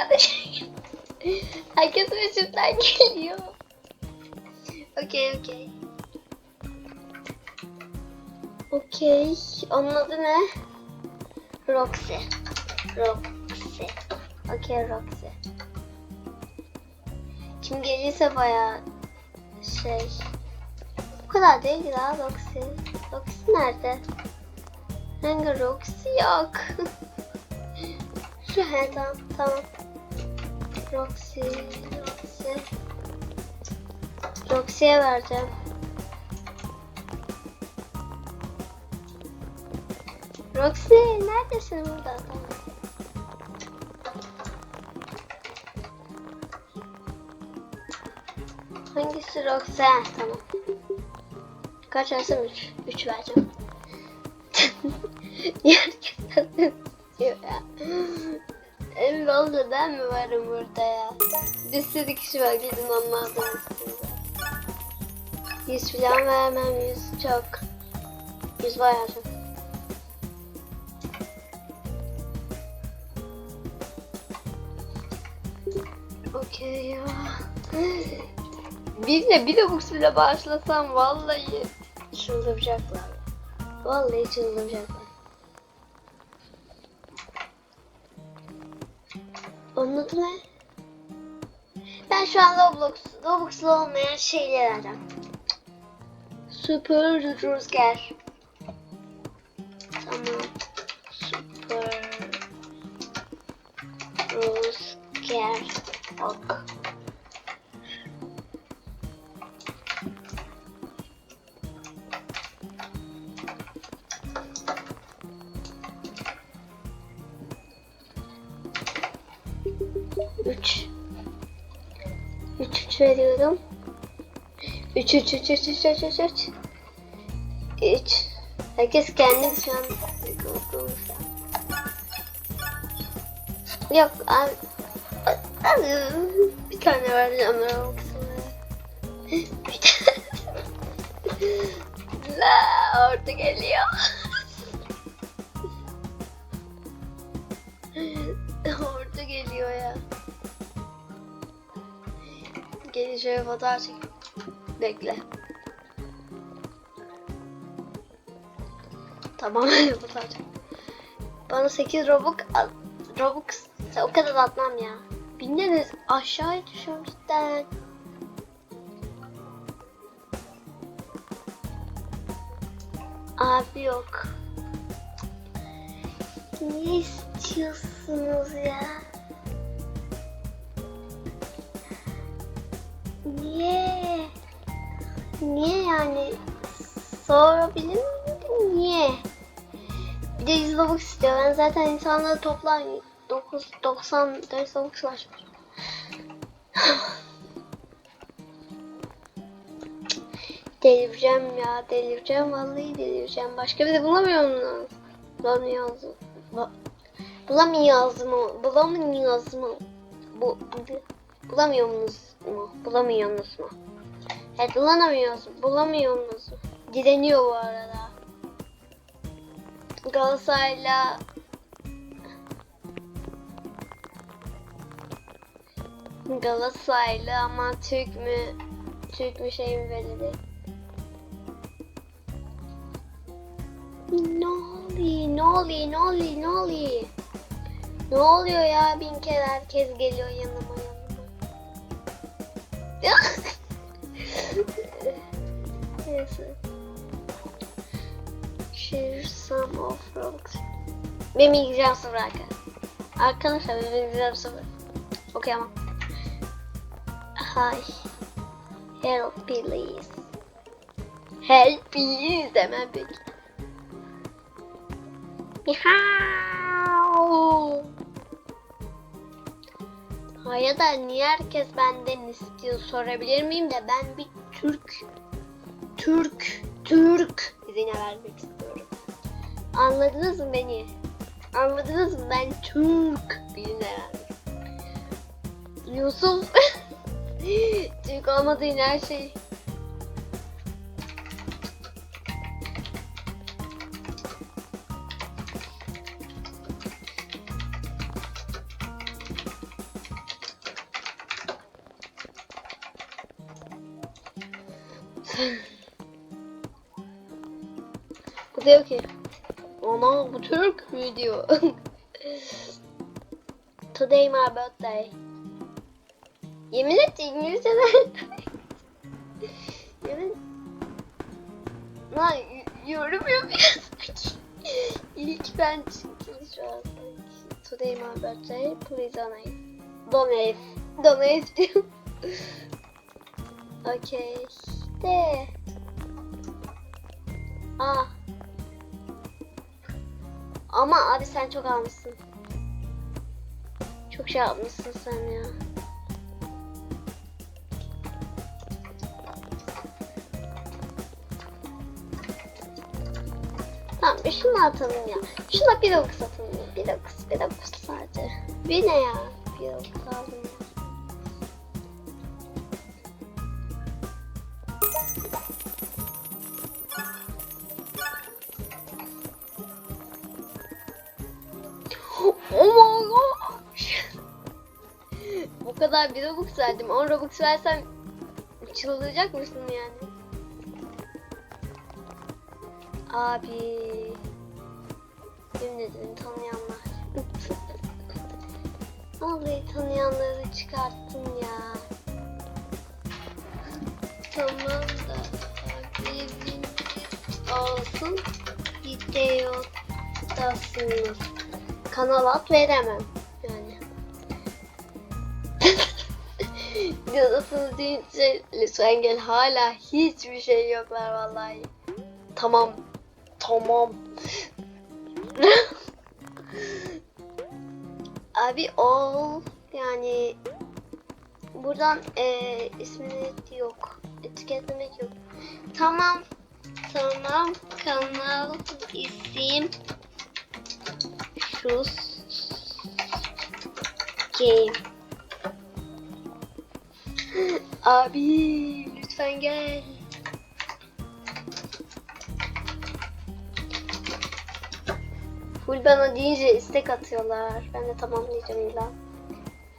arkadaşlar. Herkes peşimden geliyor. Okey okey. Okey. Onun adı ne? Roxy. Roxy. Okey Roxy. Kim gelirse bayağı şey. Bu kadar değil ya Roxy. Roxy nerede? Hangi Roxy yok. Şu he tamam tamam. Roxy, Roxy. Roxy'ye vereceğim. Roxy neredesin burada? Tamam. Hangisi Roxy? Ha, tamam. Kaç versem 3. 3 vereceğim. Gerçekten ya. Emin oldu ben mi varım burada ya? Bir sürü kişi var gidin üstünde. 100 falan vermem 100 çok. 100 bayağı çok. Okey ya. Birine bir Robux bile bağışlasam vallahi çıldıracaklar. Vallahi çıldıracaklar. Mı? Ben şu an Roblox, Robux'lu olmayan şeyler ararım. Süper rüzgar. Tamam. Süper rüzgar. Ok. 3 veriyorum. 3 3 3 3 3 3 3 3 3 Herkes kendi şu an Yok abi bir tane var ama La orada geliyor. orada geliyor ya. Şöyle fotoğraf çek. Bekle. Tamam fotoğraf. Bana 8 Robux Robux o kadar atmam ya. Binleriniz aşağıya düşüyorum cidden. Abi yok. Ne istiyorsunuz ya? Yani? Sorabilir miyim? Niye? Bir de 100 Robux istiyor. Ben zaten insanları toplam 9, 94 Robux var. delireceğim ya. Delireceğim. Vallahi delireceğim. Başka bir de bulamıyor musunuz? Bulamıyoruz. Bu, bulamıyoruz mu? Bulamıyoruz mu? Bu, bulamıyor musunuz mu? Bulamıyorsunuz mu? Evet bulamıyoruz. Bulamıyorsunuz mu? Direniyor bu arada. Galatasaray'la Galatasaraylı ama Türk mü Türk mü şey mi belli değil. Ne oluyor? Ne oluyor? Ne oluyor ya? Bin kere herkes geliyor yanıma yanıma. Neyse. Share. Benim İngilizcem sıfır arkadaşlar. Arkadaşlar benim İngilizcem sıfır. Okuyamam. Hi. Help please. Help please demem peki. Miau. Hayır da niye herkes benden istiyor sorabilir miyim de ben bir Türk Türk Türk izine vermek istiyorum. Anladınız mı beni? Anladınız mı? Ben Türk birine vermek. Yusuf Türk olmadığın her şey. Ana bu Türk mü. Today my birthday. Yemin et İngilizce'den. Yemin. Lan yorum yapıyorsun. İlk ben çıktım şu an. Today my birthday. Please donate. Donate. Donate diyorum. Okey. De. Aa. Ama abi sen çok almışsın. Çok şey yapmışsın sen ya. Tamam bir şunu atalım ya. Şuna bir dokuz atalım ya. Bir dokuz, bir dokuz sadece. Bir ne ya? Bir dokuz aldım Kadar bir Robux verdim. 10 Robux versem çıldıracak mısın yani? Abi. Yemin ederim tanıyanlar. Vallahi tanıyanları çıkarttın ya. Tamam da abimiz olsun. Videodasınız. Kanal at veremem. Videodasınız deyince lütfen gel hala hiçbir şey yoklar vallahi. Tamam. Tamam. Abi ol yani buradan eee ismini yok. Etiketlemek yok. Tamam. Tamam. Kanal isim şu game. Abi lütfen gel. Full bana deyince istek atıyorlar. Ben de tamam diyeceğim illa.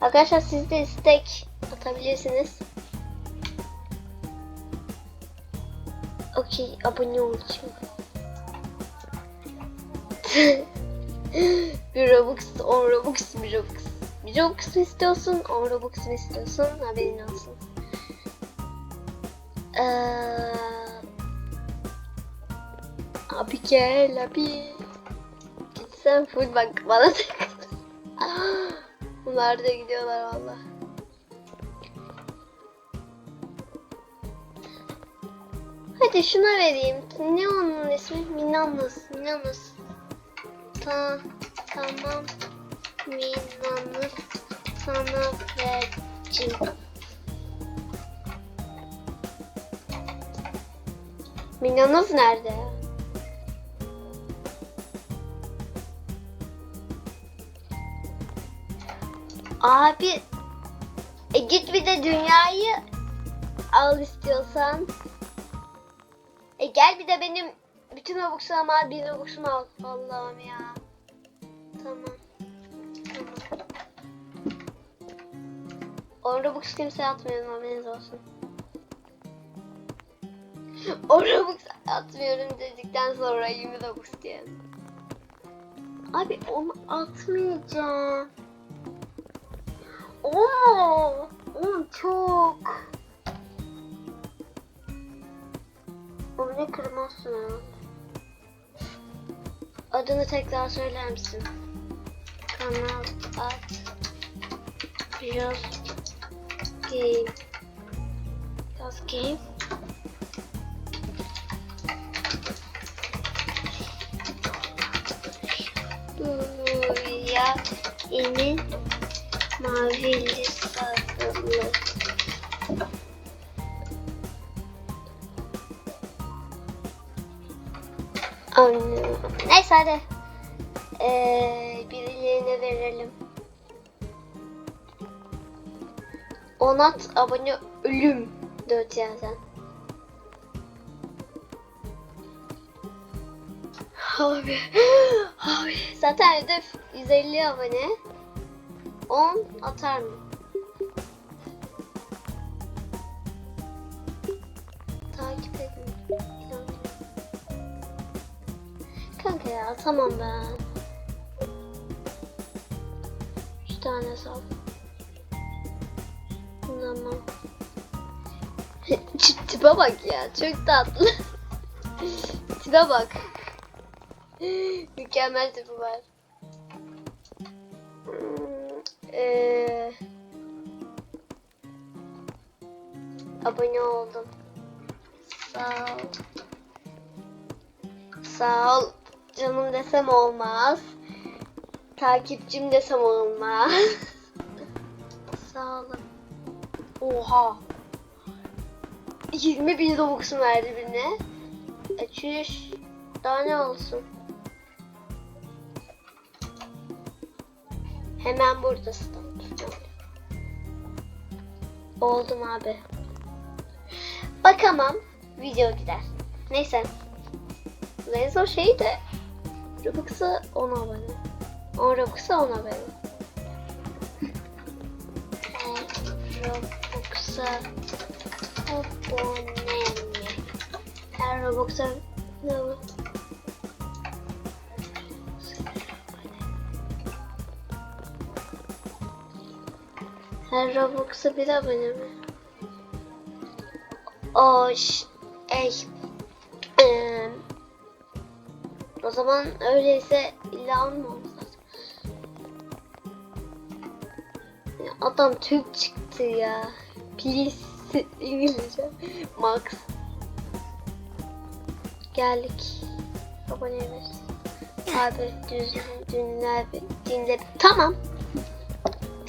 Arkadaşlar siz de istek atabilirsiniz. Okey abone ol bir Robux, 10 Robux, bir Robux. Bir Robux mu istiyorsun, 10 Robux mu istiyorsun? Haberin olsun. Ee, abi gel abi. Gitsen full bak bana takıl. Bunlar da gidiyorlar valla. Hadi şuna vereyim. Ne onun ismi? Minanos. Minanos. Ta tamam. Minanos sana vereceğim. Minanos nerede? Abi e git bir de dünyayı al istiyorsan. E gel bir de benim bütün Robux'larımı al, bir Robux'umu al. Allah'ım ya. Tamam. Tamam. O Robux kimseye atmıyorum haberiniz olsun. O atmıyorum dedikten sonra 20 Robux diyelim. Abi onu atmayacağım. Oo, oğlum çok. Onu kırmazsın. Adını tekrar söyler misin? Kanal at. Just game. Just game. İnin mavili sarılı. Neyse hadi. Ee, birilerine verelim. Onat abone ölüm dört yerden. Abi, abi. Zaten hedef 150 abone. 10 atar mı? takip edin. Kanka ya tamam ben. Üç tane sal. Tamam. Tipe bak ya çok tatlı. Tipe bak. Mükemmel tipi var. Eee, abone oldum. Sağ ol. Sağ ol. Canım desem olmaz. Takipçim desem olmaz. Sağ olun. Oha. 20 bin Robux'um verdi birine. E çüş. Daha ne olsun. Hemen buradasın. Oldum abi. Bakamam. Video gider. Neyse. En zor şey de Robux'a 10 abone. 10 Robux'a 10 abone. 10 Robux'a abone? Her Robux'a ne Her Robux'a bir abone mi? O ş- ey. Eee, o zaman öyleyse illa almamız lazım. Adam Türk çıktı ya. Please İngilizce. Max. Geldik. Abone ver. Abi düz dinle dinle. Tamam.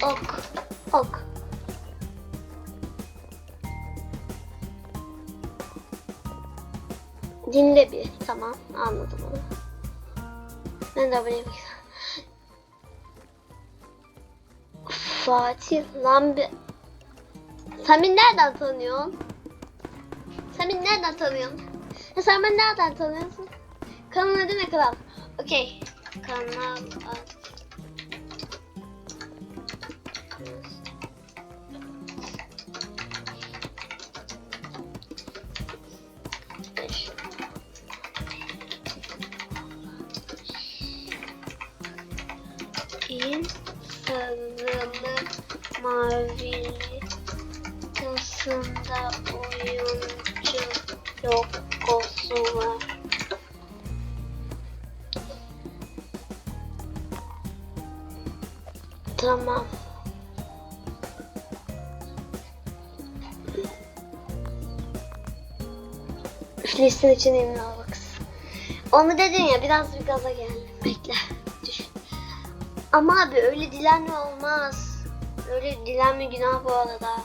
Ok. Ok. Dinle bir. Tamam. Anladım onu. Ben de abone olmak istiyorum. Fatih lan bir... Beni nereden tanıyorsun? Beni nereden tanıyorsun? Ya sen beni nereden tanıyorsun? Kanal adı ne kanal? Okey. Kanal adı. Mavili tasında oyuncu logosu var. Tamam. Filistin için emin ol bak. Onu dedin ya biraz bir gaza geldim. Bekle. Düşün. Ama abi öyle dilenme olmaz. Öyle dilenme günah bu arada.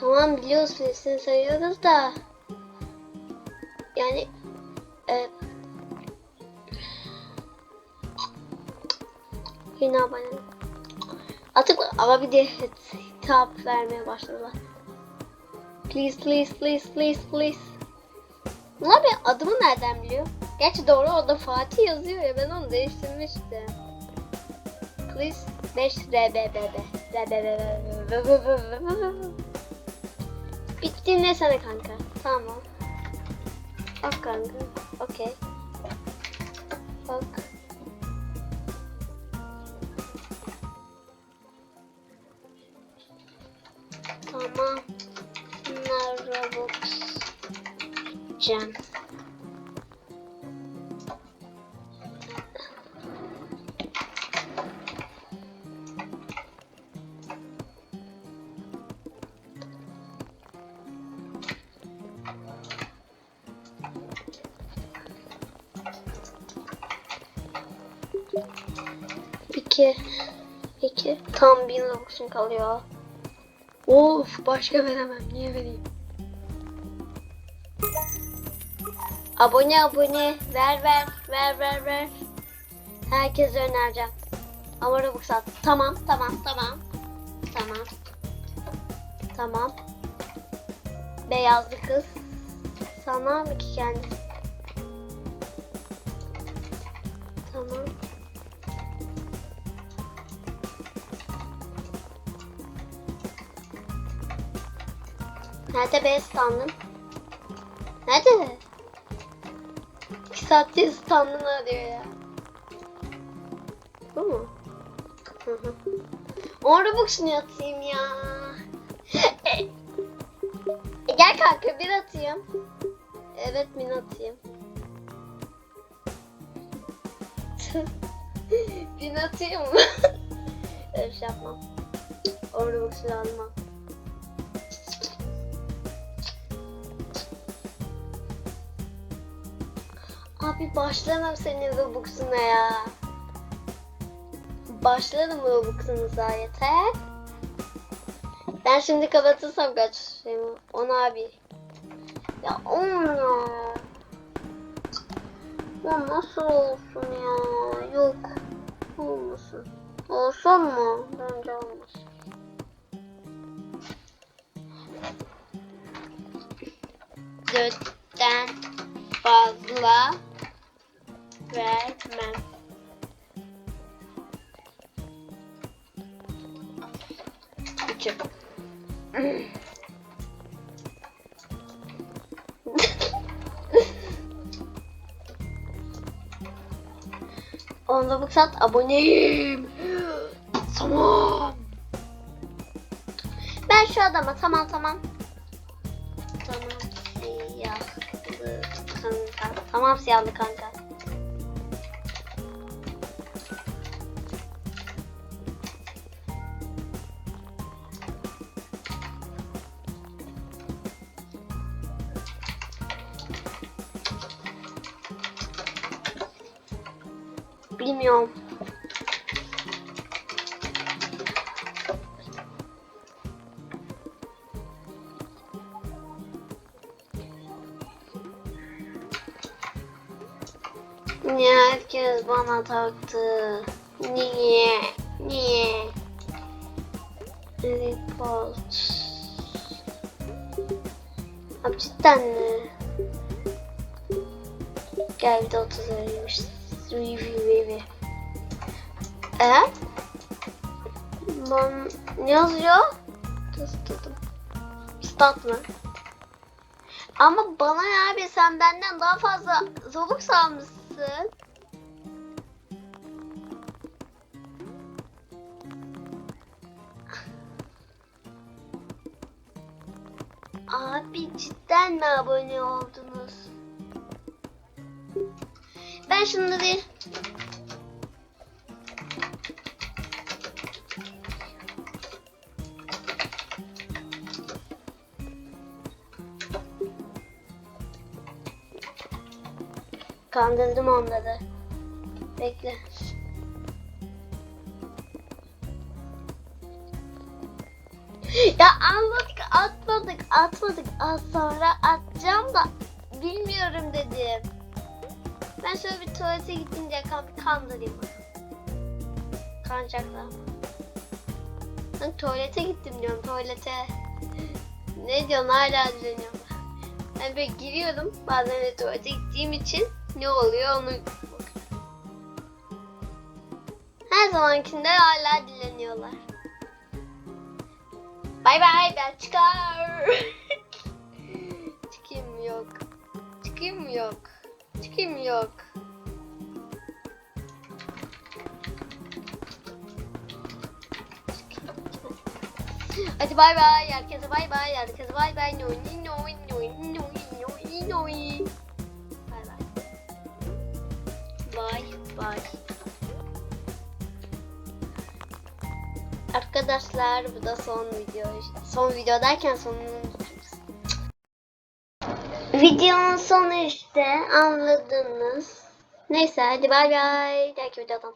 Tamam biliyoruz Filistin'i sayıyoruz da. Yani e, yine abone. Artık ama bir de hitap vermeye başladılar. Please please please please please. Ne abi adımı nereden biliyor? Gerçi doğru orada Fatih yazıyor ya ben onu değiştirmiştim. Please 5 RBBB. Bitti ne sana kanka? Tamam. Bak kanka. Okey. Bak. Tamam. Bunlar Robux. Cem. Tam bin Robux'um kalıyor. Of başka veremem. Niye vereyim? Abone abone. Ver ver. Ver ver ver. Herkese önereceğim. Ama Robux at. Tamam tamam tamam. Tamam. Tamam. Beyazlı kız. Sana mı ki kendi? Tamam. Nerede beyaz sandım? Nerede? İki saattir standını arıyor ya. Bu mu? Hı hı. Şunu atayım ya. E, gel kanka bir atayım. Evet min atayım. bin atayım mı? Öyle şey yapmam. Şunu almam. Abi başlamam senin Robux'una ya. Başlarım Robux'unuza yeter. Ben şimdi kapatırsam kaç şey On abi. Ya on ya. Ya nasıl olsun ya? Yok. Olmasın. Olsun mu? Bence olmasın. Dörtten fazla vermem. Üçü. Onda bu saat aboneyim. Tamam. Ben şu adama tamam tamam. Tamam siyahlı kanka. Tamam siyahlı kanka. Niye herkes bana taktı? Niye? Niye? Report. Abi cidden mi? Geldi 30 liraymış. Review review. E? Ben ne yazıyor? Tıstım. Stat mı? Ama bana ya abi sen benden daha fazla zorluk salmışsın. Abi cidden mi abone oldunuz? Ben şunları kandırdım onları. Bekle. Ya anladık atmadık atmadık az sonra atacağım da bilmiyorum dedim. Ben şöyle bir tuvalete gidince kan kandırayım. Kanacaklar. Ben tuvalete gittim diyorum tuvalete. Ne diyorsun hala dileniyorum. Ben böyle giriyorum bazen de tuvalete gittiğim için ne oluyor onu her zamankinde hala dileniyorlar. Bay bay ben çıkar. Çıkayım yok. Çıkayım yok. Çıkayım yok. Hadi bay bay herkese bay bay herkese bay bay noy noy noy noy Bay. Arkadaşlar bu da son video. Son video derken sonunu. Videonun sonu işte anladınız. Neyse hadi bay bay. Belki videodan.